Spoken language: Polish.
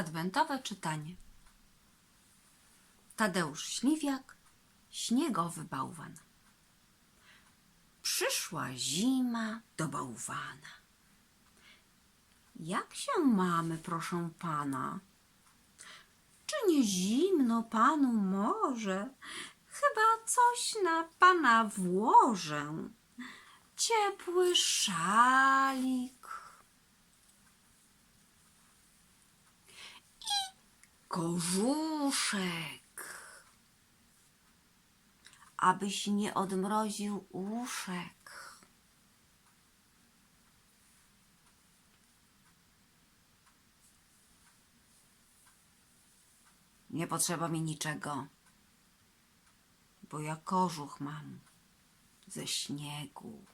Adwentowe czytanie. Tadeusz Śliwiak, śniegowy bałwan. Przyszła zima do bałwana. Jak się mamy, proszę pana? Czy nie zimno panu może? Chyba coś na pana włożę. Ciepły szalik. Kożuszek. Abyś nie odmroził uszek. Nie potrzeba mi niczego, bo ja kożuch mam ze śniegu.